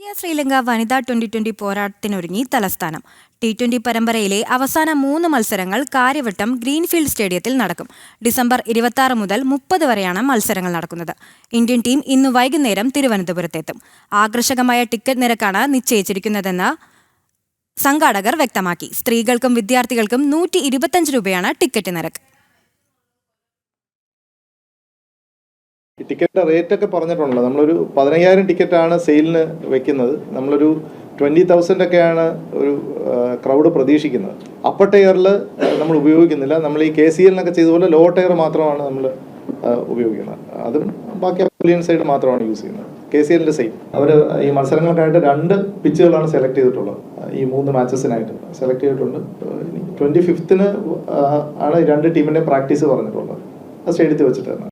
India Sri Lanka വനിതാ twenty twenty പോരാട്ടത്തിനൊരുങ്ങി തലസ്ഥാനം. T twenty പരമ്പരയിലെ അവസാന മൂന്ന് മത്സരങ്ങൾ കാര്യവട്ടം ഗ്രീൻഫീൽഡ് സ്റ്റേഡിയത്തിൽ നടക്കും. ഡിസംബർ ഇരുപത്തി മുതൽ മുപ്പത് വരെയാണ് മത്സരങ്ങൾ നടക്കുന്നത്. ഇന്ത്യൻ ടീം ഇന്ന് വൈകുന്നേരം തിരുവനന്തപുരത്തെത്തും. ആകർഷകമായ ടിക്കറ്റ് നിരക്കാണ് നിശ്ചയിച്ചിരിക്കുന്നതെന്ന് സംഘാടകർ വ്യക്തമാക്കി. സ്ത്രീകൾക്കും വിദ്യാർത്ഥികൾക്കും നൂറ്റി രൂപയാണ് ടിക്കറ്റ് നിരക്ക്. ടിക്കറ്റ് റേറ്റ് ഒക്കെ പറഞ്ഞിട്ടുണ്ടല്ലോ. നമ്മളൊരു പതിനയ്യായിരം ടിക്കറ്റാണ് സെയിലിന് വെക്കുന്നത്. നമ്മളൊരു ട്വന്റി തൗസൻഡ് ഒക്കെയാണ് ഒരു ക്രൗഡ് പ്രതീക്ഷിക്കുന്നത്. അപ്പർ ടയറിൽ നമ്മൾ ഉപയോഗിക്കുന്നില്ല. നമ്മൾ ഈ കെ സി എല്ലിനൊക്കെ ചെയ്തതുപോലെ ലോ ടയർ മാത്രമാണ് നമ്മൾ ഉപയോഗിക്കുന്നത്. അതും ബാക്കി അപ്പലിയൻ സൈഡ് മാത്രമാണ് യൂസ് ചെയ്യുന്നത്. കെ സി എല്ലിന്റെ സെയിം അവർ ഈ മത്സരങ്ങൾക്കായിട്ട് രണ്ട് പിച്ചുകളാണ് സെലക്ട് ചെയ്തിട്ടുള്ളത്. ഈ മൂന്ന് മാച്ചസിനായിട്ട് സെലക്ട് ചെയ്തിട്ടുണ്ട്. ട്വന്റി ഫിഫ്ത്തിന് ആണ് രണ്ട് ടീമിന്റെ പ്രാക്ടീസ് പറഞ്ഞിട്ടുള്ളത്. സ്റ്റേഡിയത്തിൽ വെച്ചിട്ടാണ്